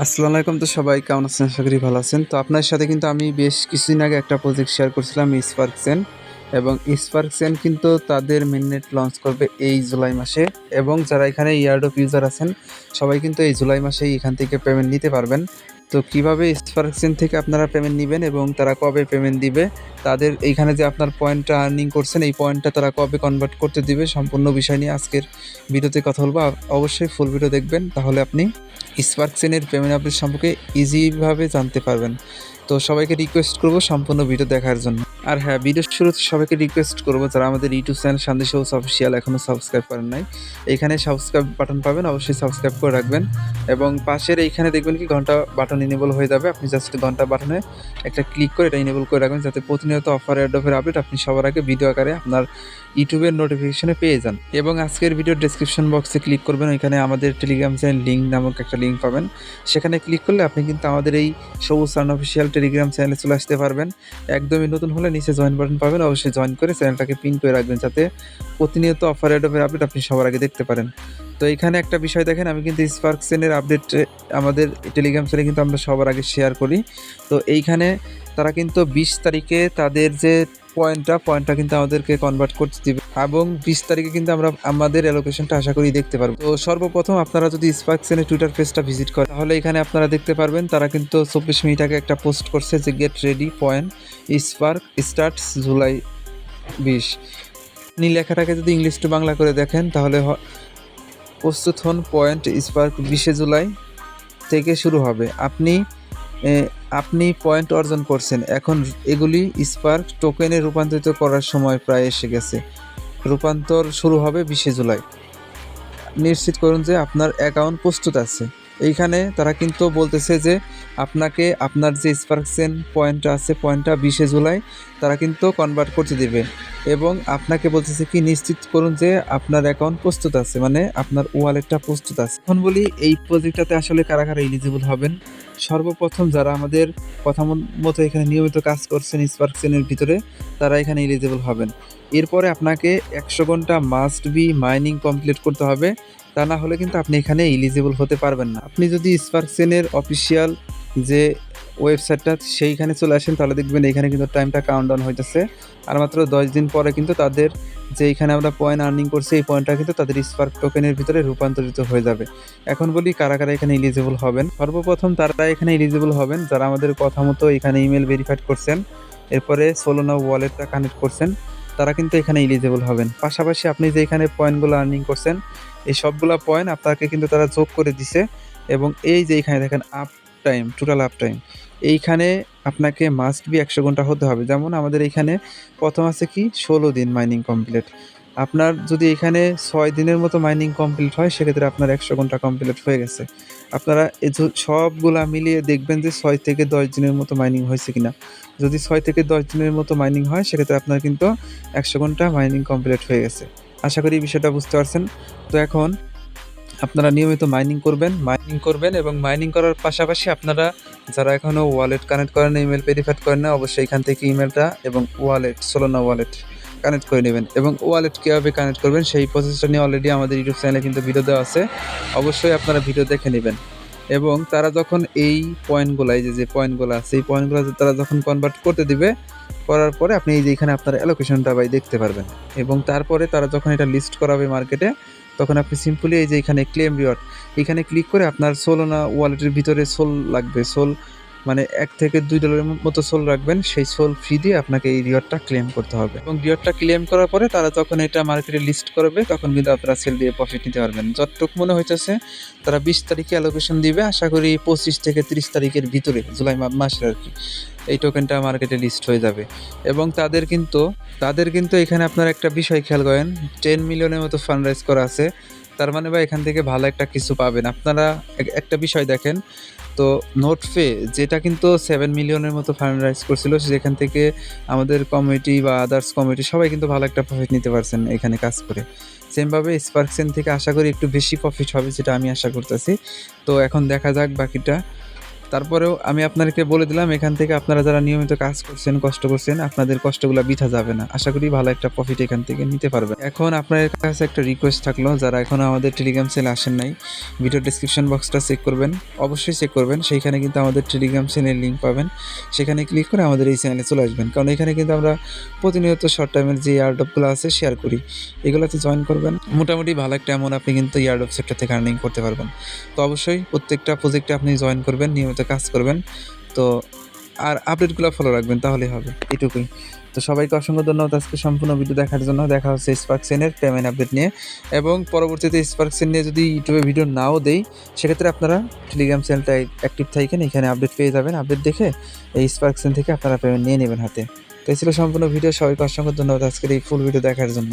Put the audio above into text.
আসসালামু আলাইকুম তো সবাই, কেমন আছেন? আশা করি ভালো আছেন। তো আপনার সাথে কিন্তু আমি বেশ কিছুদিন আগে একটা প্রজেক্ট শেয়ার করছিলাম স্পার্কসেন এবং স্পার্কসেন কিন্তু তাদের মিননেট লঞ্চ করবে এই জুলাই মাসে। এবং যারা এখানে ইয়ার্ড অফ ইউজার আছেন, সবাই কিন্তু এই জুলাই মাসেই এখান থেকে পেমেন্ট নিতে পারবেন। তো কীভাবে স্পার্কসিন থেকে আপনারা পেমেন্ট নেবেন এবং তারা কবে পেমেন্ট দিবে? তাদের এইখানে যে আপনার পয়েন্টটা আর্নিং করছেন, এই পয়েন্টটা তারা কবে কনভার্ট করতে দিবে সম্পূর্ণ বিষয় নিয়ে আজকের ভিডিওতে কথা বলব। অবশ্যই ফুল ভিডিও দেখবেন, তাহলে আপনি স্পার্কসিনের পেমেন্ট আপডেট সম্পর্কে ইজিভাবে জানতে পারবেন। তো সবাইকে রিকোয়েস্ট করব সম্পূর্ণ ভিডিও দেখার জন্য। আর হ্যাঁ ভিডিও শুরুতে সবাইকে রিকোয়েস্ট করব, যারা আমাদের ইউটিউব চ্যানেল শান্তি সৌস অফিসিয়াল এখনও সাবস্ক্রাইব করেন নাই, এখানে সাবস্ক্রাইব বাটন পাবেন, অবশ্যই সাবস্ক্রাইব করে রাখবেন এবং পাশের এইখানে দেখবেন কি ঘণ্টা বাটন ইনেবল হয়ে যাবে, আপনি জাস্ট ঘণ্টা বাটনে একটা ক্লিক করে এটা ইনেবল করে রাখবেন, যাতে প্রতিনিয়ত অফার অ্যাডফের আপডেট আপনি সবার আগে ভিডিও আকারে আপনার ইউটিউবের নোটিফিকেশনে পেয়ে যান। এবং আজকের ভিডিও ডেসক্রিপশন বক্সে ক্লিক করবেন। ওইখানে আমাদের টেলিগ্রাম চ্যানেল লিঙ্ক নামক একটা লিঙ্ক পাবেন। সেখানে ক্লিক করলে আপনি কিন্তু আমাদের এই সবুজ সান অফিসিয়াল টেলিগ্রাম চ্যানেলে চলে আসতে পারবেন। একদমই নতুন হলে নিচে জয়েন বাটন পাবেন। অবশ্যই জয়েন করে চ্যানেলটাকে পিন করে রাখবেন যাতে প্রতিনিয়ত অফার অ্যাডফের আপডেট আপনি সবার আগে দেখতে পারেন। তো এখানে একটা বিষয় দেখেন, আমি কিন্তু স্পার্কসেনের আপডেট আমাদের টেলিগ্রাম চ্যানেলে কিন্তু আমরা সবার আগে শেয়ার করি। তো এইখানে তারা কিন্তু বিশ তারিখে তাদের যে পয়েন্টটা পয়েন্টটা কিন্তু আমাদেরকে কনভার্ট করতে দিবে। এবং বিশ তারিখে কিন্তু আমরা আমাদের অ্যালোকেশনটা আশা করি দেখতে পারব। তো সর্বপ্রথম আপনারা যদি স্পার্কসেনের টুইটার পেজটা ভিজিট করেন, তাহলে এখানে আপনারা দেখতে পারবেন তারা কিন্তু চব্বিশ মিনিট আগে একটা পোস্ট করছে যে get ready point spark starts July বিশ। আপনি লেখাটাকে যদি ইংলিশ টু বাংলা করে দেখেন, তাহলে প্রস্তুত হন পয়েন্ট স্পার্ক বিশে জুলাই থেকে শুরু হবে। আপনি আপনি পয়েন্ট অর্জন করছেন। এখন এগুলি স্পার্ক টোকেনে রূপান্তরিত করার সময় প্রায় এসে গেছে। রূপান্তর শুরু হবে বিশে জুলাই। নিশ্চিত করুন যে আপনার অ্যাকাউন্ট প্রস্তুত আছে। এইখানে তারা কিন্তু বলতেছে যে আপনাকে আপনার যে স্পার্কসেন পয়েন্টটা আছে পয়েন্টটা বিশে জুলাই, তারা কিন্তু কনভার্ট করতে দেবে। এবং আপনাকে বলতেছে কি, নিশ্চিত করুন যে আপনার অ্যাকাউন্ট প্রস্তুত আছে মানে আপনার ওয়ালেটটা প্রস্তুত আছে। এখন বলি, এই প্রজেক্টটাতে আসলে কারা কারা এলিজিবল হবেন? সর্বপ্রথম যারা আমাদের কথা মতো এখানে নিয়মিত কাজ করছেন স্পার্কসেনের ভিতরে, তারা এখানে এলিজিবল হবেন। এরপরে আপনাকে একশো ঘণ্টা মাস্ট বি মাইনিং কমপ্লিট করতে হবে। তা না হলে কিন্তু আপনি এখানে এলিজিবল হতে পারবেন না। আপনি যদি স্পার্কসেনের অফিসিয়াল যে ওয়েবসাইটটা সেইখানে চলে আসেন, তাহলে দেখবেন এখানে কিন্তু টাইমটা কাউন্ট ডাউন হইতেছে। আর মাত্র দশ দিন পরে কিন্তু তাদের যে এখানে আমরা পয়েন্ট আর্নিং করছি, এই পয়েন্টটা কিন্তু তাদের স্পার্ক টোকেনের ভিতরে রূপান্তরিত হয়ে যাবে। এখন বলি কারা কারা এখানে এলিজিবল হবেন? সর্বপ্রথম তারা এখানে এলিজিবল হবেন যারা আমাদের কথা মতো এখানে ইমেল ভেরিফাইড করছেন। এরপরে সোলোনা ওয়ালেটটা কানেক্ট করছেন। তারা কিন্তু এখানে এলিজেবল হবেন। পাশাপাশি আপনি যে এখানে পয়েন্টগুলো আর্নিং করছেন, এই সবগুলো পয়েন্ট আপনাকে কিন্তু তারা যোগ করে দিছে এবং এই যে এখানে দেখেন up time total up time এইখানে আপনাকে মাস্ট বি একশো ঘণ্টা হতে হবে। যেমন আমাদের এইখানে প্রথম আছে কি? ষোলো দিন মাইনিং কমপ্লিট আপনার যদি এখানে ছয় দিনের মতো মাইনিং কমপ্লিট হয়, সেক্ষেত্রে আপনার একশো ঘণ্টা কমপ্লিট হয়ে গেছে। আপনারা সবগুলা মিলিয়ে দেখবেন যে ছয় থেকে দশ দিনের মতো মাইনিং হয়েছে কিনা। যদি ছয় থেকে দশ দিনের মতো মাইনিং হয়, সেক্ষেত্রে আপনার কিন্তু একশো ঘণ্টা মাইনিং কমপ্লিট হয়ে গেছে। আশা করি বিষয়টা বুঝতে পারছেন। তো এখন আপনারা নিয়মিত মাইনিং করবেন মাইনিং করবেন এবং মাইনিং করার পাশাপাশি আপনারা যারা এখনও ওয়ালেট কানেক্ট করেন ইমেল ভেরিফাইড করেন না, অবশ্যই এখান থেকে ইমেলটা এবং ওয়ালেট সোলোনা ওয়ালেট কানেক্ট করে নেবেন এবং ওয়ালেট কীভাবে কানেক্ট করবেন সেই প্রসেসটা নিয়ে অলরেডি আমাদের ইউটিউব চ্যানেলে কিন্তু ভিডিও দেওয়া আছে। অবশ্যই আপনারা ভিডিও দেখে নেবেন। এবং তারা যখন এই পয়েন্টগুলো যে যে পয়েন্টগুলো আছে, এই পয়েন্টগুলো তারা যখন কনভার্ট করতে দিবে, করার পরে আপনি এই যে এখানে আপনার অ্যালোকেশনটা বাই দেখতে পারবেন। এবং তারপরে তারা যখন এটা লিস্ট করাবে মার্কেটে তখন আপনি সিম্পলি এই যে এখানে ক্লেম রিওয়ার্ড এখানে ক্লিক করে আপনার সোলোনা ওয়ালেটের ভিতরে সোল লাগবে সোল মানে এক থেকে দুই ডলারের মতো সোল রাখবেন, সেই সোল ফ্রি দিয়ে আপনাকে এই রিওয়ার্ডটা ক্লেম করতে হবে। এবং রিওয়ার্ডটা ক্লেম করার পরে তারা যখন এটা মার্কেটে লিস্ট করবে, তখন কিন্তু আপনারা সেল দিয়ে প্রফিট নিতে পারবেন। যতটুকু মনে হইতেছে, তারা বিশ তারিখে অ্যালোকেশন দিবে, আশা করি পঁচিশ থেকে তিরিশ তারিখের ভিতরে, জুলাই মাসের আর কি, এই টোকেনটা মার্কেটে লিস্ট হয়ে যাবে। এবং তাদের কিন্তু তাদের কিন্তু এখানে আপনার একটা বিষয় খেয়াল করেন টেন মিলিয়নের মতো ফান্ড রাইজ করা আছে। তার মানে বা এখান থেকে ভালো একটা কিছু পাবেন। আপনারা এক- একটা বিষয় দেখেন, তো নোট ফে যেটা কিন্তু সেভেন মিলিয়নের মতো ফাইনালাইজ করছিল, সেখান থেকে আমাদের কমিটি বা আদার্স কমিটি সবাই কিন্তু ভালো একটা প্রফিট নিতে পারছেন এখানে কাজ করে। সেমভাবে স্পার্কসেন থেকে আশা করি একটু বেশি প্রফিট হবে যেটা আমি আশা করতেছি। তো এখন দেখা যাক বাকিটা। তারপরেও আমি আপনাদেরকে বলে দিলাম, এখান থেকে আপনারা যারা নিয়মিত কাজ করছেন, কষ্ট করছেন, আপনাদের কষ্টগুলো বিঠা যাবে না। আশা করি ভালো একটা প্রফিট এখান থেকে নিতে পারবেন। এখন আপনাদের কাছে একটা রিকোয়েস্ট থাকল, যারা এখনও আমাদের টেলিগ্রাম সেলে আসেন নাই ভিডিও ডিসক্রিপশন বক্সটা চেক করবেন, অবশ্যই চেক করবেন। সেইখানে কিন্তু আমাদের টেলিগ্রাম চ্যানেলের লিঙ্ক পাবেন। সেখানে ক্লিক করে আমাদের এই চ্যানেলে চলে আসবেন। কারণ এখানে কিন্তু আমরা প্রতিনিয়ত শর্ট টাইমের যে ইয়ারডপগুলো আছে শেয়ার করি। এগুলোতে জয়েন করবেন। মোটামুটি ভালো একটা অ্যামাউন্ট আপনি কিন্তু ইয়ারডপ সেক্টর থেকে আর্নিং করতে পারবেন। তো অবশ্যই প্রত্যেকটা প্রজেক্টে আপনি জয়েন করবেন, নিয়মিত কাজ করবেন। তো আর আপডেটগুলো ফলো রাখবেন, তাহলেই হবে, এটুকুই। তো সবাইকে অসংখ্য ধন্যবাদ আজকে সম্পূর্ণ ভিডিও দেখার জন্য। দেখা হচ্ছে স্পার্কসেনের পেমেন্ট আপডেট নিয়ে। এবং পরবর্তীতে স্পার্কসেন নিয়ে যদি ইউটিউবে ভিডিও নাও দেই, সেক্ষেত্রে আপনারা টেলিগ্রাম চ্যানেলটা অ্যাক্টিভ থাকেন এখানে আপডেট পেয়ে যাবেন। আপডেট দেখে এই স্পার্কসেন থেকে আপনারা পেমেন্ট নিয়ে নেবেন হাতে। তো এই ছিল সম্পূর্ণ ভিডিও সবাইকে অসংখ্য ধন্যবাদ আজকের এই ফুল ভিডিও দেখার জন্য।